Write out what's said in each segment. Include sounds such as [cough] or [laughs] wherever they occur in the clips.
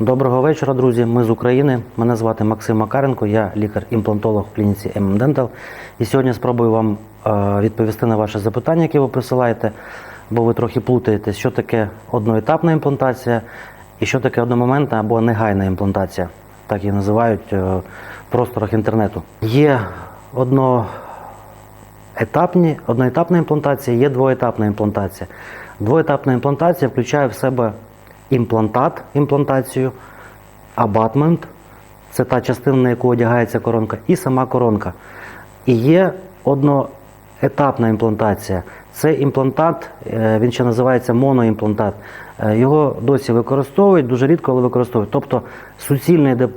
Доброго вечора, друзі. Ми з України. Мене звати Максим Макаренко, я лікар-імплантолог в клініці Dental. І сьогодні спробую вам е, відповісти на ваше запитання, яке ви присилаєте, бо ви трохи плутаєте, що таке одноетапна імплантація і що таке одномоментна або негайна імплантація. Так її називають е, в просторах інтернету. Є одно етапні, одноетапна імплантація, є двоетапна імплантація. Двоетапна імплантація включає в себе імплантат, імплантацію, абатмент, це та частина, на яку одягається коронка, і сама коронка. І є одноетапна імплантація. Це імплантат, е, він ще називається моноімплантат. Е, Його досі використовують, дуже рідко, але використовують. Тобто суцільний е,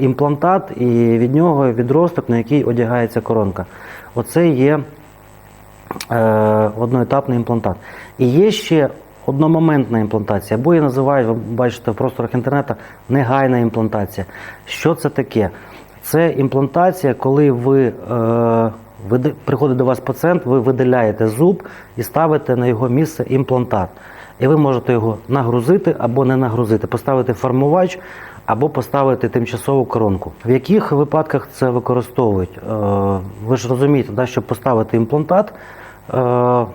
імплантат і від нього відросток, на який одягається коронка. Оце є одноетапний імплантат. І є ще одномоментна імплантація, або її називають, ви бачите в просторах інтернету, негайна імплантація. Що це таке? Це імплантація, коли ви, е, види- приходить до вас пацієнт, ви видаляєте зуб і ставите на його місце імплантат. І ви можете його нагрузити або не нагрузити, поставити формувач або поставити тимчасову коронку. В яких випадках це використовують? Е, Ви ж розумієте, да, щоб поставити імплантат е,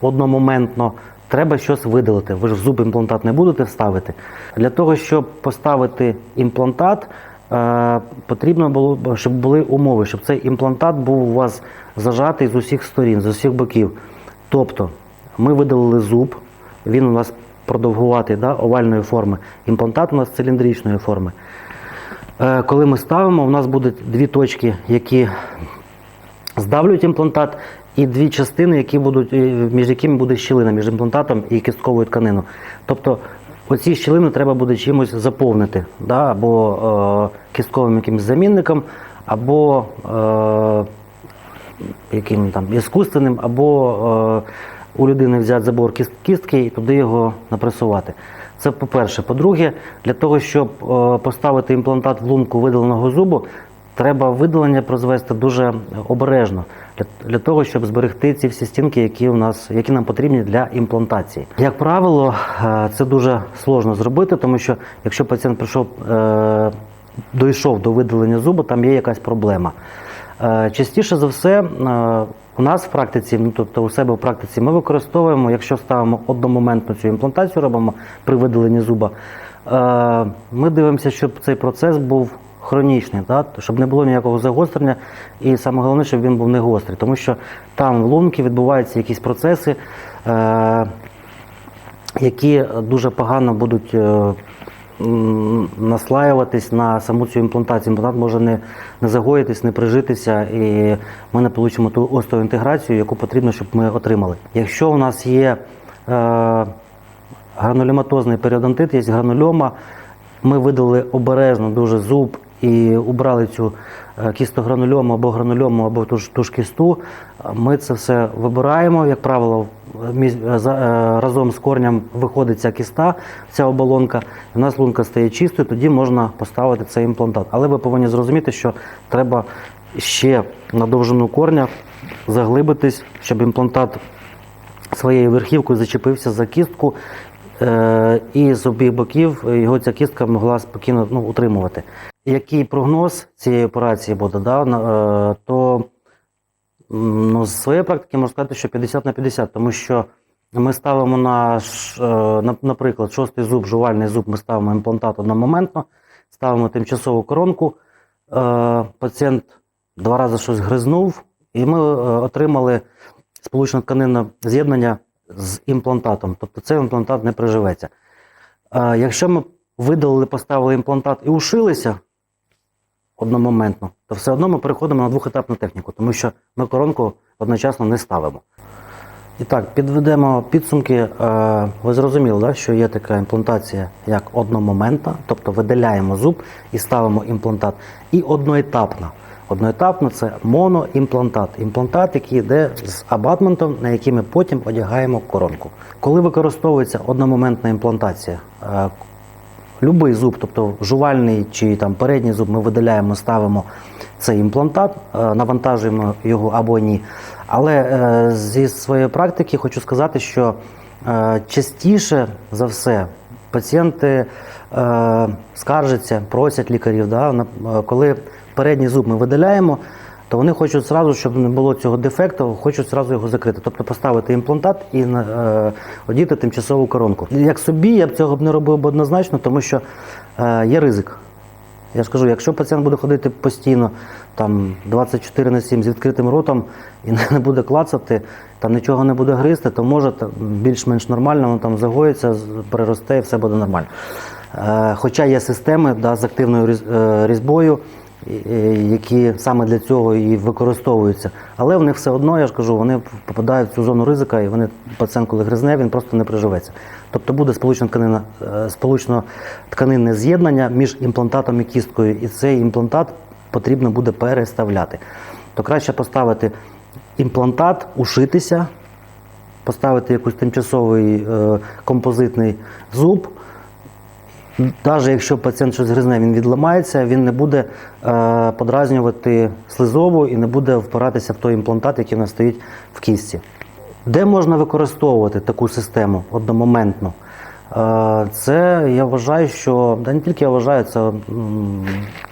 одномоментно, треба щось видалити. Ви ж в зуб імплантат не будете вставити. Для того, щоб поставити імплантат, е, потрібно було, щоб були умови, щоб цей імплантат був у вас зажатий з усіх сторін, з усіх боків. Тобто ми видалили зуб, він у нас продовгуватий, да, овальної форми. Імплантат у нас циліндричної форми. Е, Коли ми ставимо, у нас будуть дві точки, які здавлюють імплантат, і дві частини, які будуть, між якими буде щілина між імплантатом і кістковою тканиною. Тобто оці щілини треба буде чимось заповнити, да, або е, кістковим якимось замінником, або е, яким там іскусственним, або е, у людини взяти забор кістки і туди його напресувати. Це по-перше. По-друге, для того, щоб е, поставити імплантат в лунку видаленого зубу, треба видалення прозвести дуже обережно для, того, щоб зберегти ці всі стінки, які у нас, які нам потрібні для імплантації. Як правило, е, це дуже сложно зробити, тому що якщо пацієнт прийшов, е, дійшов до видалення зубу, там є якась проблема. Е, Частіше за все, у нас в практиці, ну тобто у себе в практиці, ми використовуємо, якщо ставимо одномоментну цю імплантацію, робимо при видаленні зуба, ми дивимося, щоб цей процес був хронічний, да? щоб не було ніякого загострення, і саме головне, щоб він був не гострий, тому що там в лунки відбуваються якісь процеси, е, які дуже погано будуть е, наслаюватись на саму цю імплантацію. Імплантат може не, не загоїтись, не прижитися, і ми не отримаємо ту остову інтеграцію, яку потрібно, щоб ми отримали. Якщо у нас є е, гранулематозний періодонтит, є гранульома, ми видали обережно дуже зуб і убрали цю е, кістогранульому або гранульому, або ту ж, ту ж кісту. Ми це все вибираємо. Як правило, е, е, разом з корнем виходить ця кіста, ця оболонка. У нас лунка стає чистою, тоді можна поставити цей імплантат. Але ви повинні зрозуміти, що треба ще на довжину корня заглибитись, щоб імплантат своєю верхівкою зачепився за кістку, і з обох боків його ця кістка могла спокійно ну, утримувати. Який прогноз цієї операції буде, да, е, то ну, з своєї практики можу сказати, що 50 на 50, тому що ми ставимо наш, е, на- наприклад, шостий зуб, жувальний зуб, ми ставимо імплантат одномоментно, ставимо тимчасову коронку. Е, Пацієнт два рази щось гризнув, і ми е, отримали сполучно тканинне з'єднання з імплантатом. Тобто цей імплантат не приживеться. Якщо ми видалили, поставили імплантат і ушилися одномоментно, то все одно ми переходимо на двохетапну техніку, тому що ми коронку одночасно не ставимо. І так, підведемо підсумки. Ви зрозуміли, да, що є така імплантація як одномоментна, тобто видаляємо зуб і ставимо імплантат, і одноетапна. Одноетапна це моноімплантат. Імплантат, який йде з абатментом, на який ми потім одягаємо коронку. Коли використовується одномоментна імплантація, е, Любий зуб, тобто жувальний чи там передній зуб, ми видаляємо, ставимо цей імплантат, е, навантажуємо його або ні. Але е, зі своєї практики хочу сказати, що частіше за все пацієнти скаржаться, просять лікарів. Да, коли передній зуб ми видаляємо, то вони хочуть зразу, щоб не було цього дефекту, хочуть зразу його закрити. Тобто поставити імплантат і е, одіти тимчасову коронку. Як собі, я б цього б не робив однозначно, тому що е, є ризик. Я ж кажу, якщо пацієнт буде ходити постійно там 24 на 7 з відкритим ротом і [laughs] не буде клацати, там нічого не буде гризти, то може більш-менш нормально, воно там загоїться, переросте і все буде нормально. Е, Хоча є системи да, з активною е, різьбою, які саме для цього і використовуються. Але в них все одно, я ж кажу, вони попадають в цю зону ризика, і вони пацієнт, коли гризне, він просто не приживеться. Тобто буде сполучно тканина, е, сполучно тканинне з'єднання між імплантатом і кісткою, і цей імплантат потрібно буде переставляти. То краще поставити імплантат, ушитися, поставити якийсь тимчасовий е, композитний зуб. Навіть якщо пацієнт щось гризне, він відламається, він не буде е, подразнювати слизову і не буде впиратися в той імплантат, який у нас стоїть в кістці. Де можна використовувати таку систему одномоментно? Е, Це я вважаю, що да не тільки я вважаю, це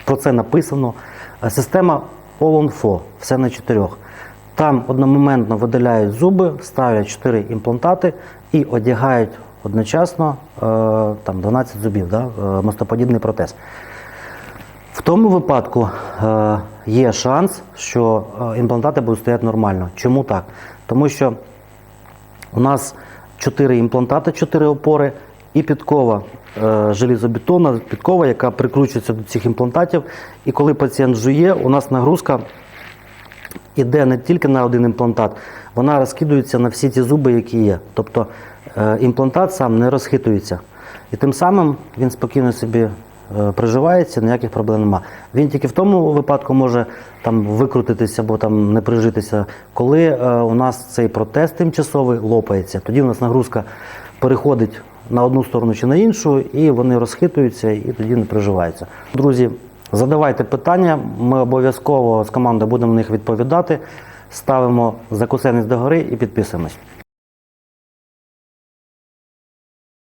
про це написано. Е, Система All on 4, все на чотирьох. Там одномоментно видаляють зуби, ставлять 4 імплантати і одягають одночасно е, там 12 зубів, да, е, мостоподібний протез. В тому випадку е, є шанс, що імплантати будуть стояти нормально. Чому так? Тому що у нас 4 імплантати, 4 опори і підкова желізобетонна, підкова, яка прикручується до цих імплантатів. І коли пацієнт жує, у нас нагрузка іде не тільки на один імплантат, вона розкидується на всі ті зуби, які є. Тобто імплантат сам не розхитується. І тим самим він спокійно собі е, приживається, ніяких проблем нема. Він тільки в тому випадку може там викрутитися або там не прижитися, коли е, у нас цей протез тимчасовий лопається. Тоді у нас нагрузка переходить на одну сторону чи на іншу, і вони розхитуються і тоді не приживаються. Друзі, задавайте питання, ми обов'язково з командою будемо на них відповідати. Ставимо закусенець догори і підписуємось.